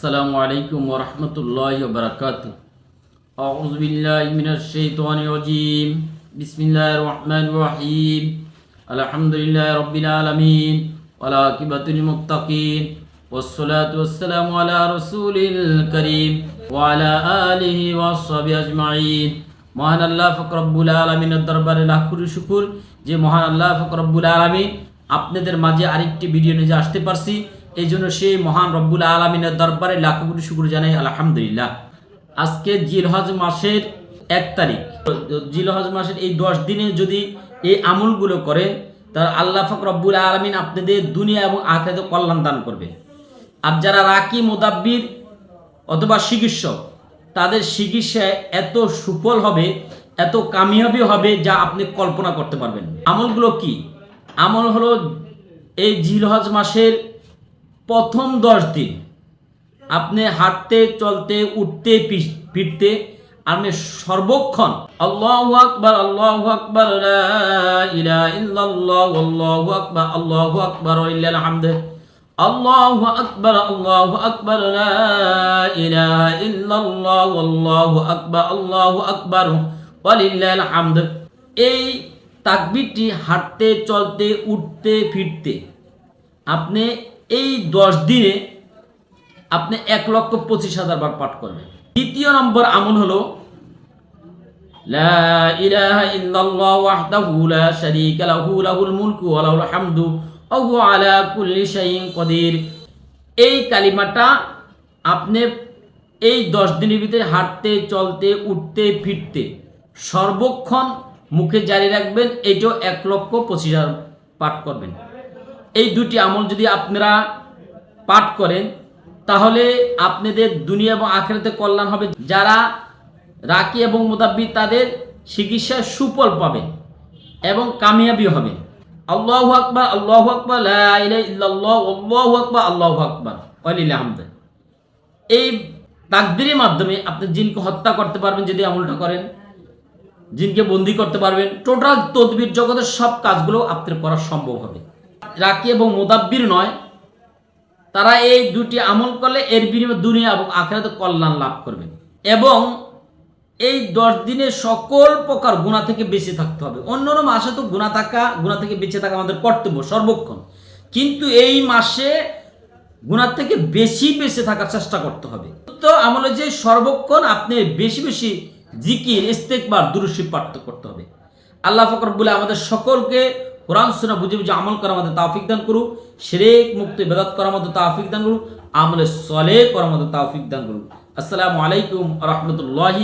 السلام عليكم ورحمة الله وبركاته أعوذ بالله من الشيطان الرجيم بسم الله الرحمن الرحيم الحمد لله رب العالمين والعاقبة للمتقين والصلاة والسلام على رسول الكريم وعلى آله وصحبه أجمعين মহান আল্লাহ ফকরব্বুল আলমিনের দরবারে লাখ কোটি শুকুর যে মহান আল্লাহ ফকরব্বুল আলমিন আপনাদের মাঝে আরেকটি ভিডিও নিয়ে আসতে পারছি এই জন্য সেই মহান রব্বুল আলমিনের দরবারে লাখ কোটি শুকুর জানাই, আলহামদুলিল্লাহ। আজকে জিলহজ মাসের এক তারিখ। জিলহজ মাসের এই দশ দিনে যদি এই আমলগুলো করে, তাহলে আল্লাহ ফকরব্বুল আলমিন আপনাদের দুনিয়া এবং আখেরাতে কল্যাণ দান করবে। আর যারা রাকি, মোদাব্বির অথবা চিকিৎসক, তাদের চিকিৎসায় এত সুফল হবে, এত কামিয়াবি হবে, যা আপনি কল্পনা করতে পারবেন আমলগুলো কি? আমল হলো এই জিলহজ মাসের প্রথম দশ দিন। আপনি হাঁটতে, চলতে, উঠতে ফিরতে, আপনি সর্বক্ষণ আল্লাহু আকবার আল্লাহু আকবার আল্লাহু আকবার আল্লাহু আকবার ওয়ালিল্লাহিল হামদ। আল্লাহু আকবার আল্লাহু আকবার আল্লাহু আকবার আল্লাহু আকবার ওয়ালিল্লাহিল হামদ। এই তাকবীরটি হাঁটতে, চলতে, উঠতে, ফিরতে আপনি এই দশ দিনে আপনি এক লক্ষ পঁচিশ হাজার বার পাঠ করবেন। দ্বিতীয় নম্বর আমল হলো, লা শারীকা লাহু, লাহুল মুলকু ওয়া লাহুল হামদু, ওয়া হুয়া আলা কুল্লি শাইইন কদির। এই কালিমাটা আপনি এই দশ দিনের ভিতরে হাঁটতে, চলতে, উঠতে, ফিরতে সর্বক্ষণ মুখে জারি রাখবেন, এটাও এক লক্ষ পঁচিশ হাজার পাঠ করবেন। এই দুটি আমল যদি আপনারা পাঠ করেন, তাহলে আপনাদের দুনিয়া এবং আখেরাতে কল্যাণ হবে। যারা রাকি এবং মোদাব্বি তাদের চিকিৎসায় সুফল পাবে এবং কামিয়াবি হবে আল্লাহু আকবার আল্লাহু আকবার আল্লাহ আকবার, আল্লাহু আকবার। ওয়ালিল্লাহিল হামদ। এই তাকবীরের মাধ্যমে আপনি জিনকে হত্যা করতে পারবেন যদি আমলটা করেন। জিনকে বন্দি করতে পারবেন। টোটাল তদবির জগতের সব কাজগুলো আপনার করা সম্ভব হবে। রাকি এবং মোদাব্বির নয়। তারা এই দুটি আমল করলে এর বিনিময়ে দুনিয়া এবং আখেরাতে কল্যাণ লাভ করবে। এবং এই দশ দিনে সকল প্রকার গুণা থেকে বেঁচে থাকতে হবে। অন্য অন্য মাসে তো গুণা থাকা গুণা থেকে বেঁচে থাকা আমাদের কর্তব্য সর্বক্ষণ কিন্তু এই মাসে গুণার থেকে বেশি বেঁচে থাকার চেষ্টা করতে হবে। তো আমলে যে সর্বক্ষণ আপনি বেশি বেশি জিকির, ইস্তেকবার দুরুশি পাঠ করতে হবে। আল্লাহ ফকর বলে আমাদের সকলকে কোরআন সুনা বুঝে বুঝে আমল করার মধ্যে তাফিক দান করুক, শিরেক মুক্ত, বেদাত করার মধ্যে তাফিক দান করুক, আমলে সলে করার মধ্যে তাফিক দান করুক। আসসালামু আলাইকুম রহমতুল্লাহি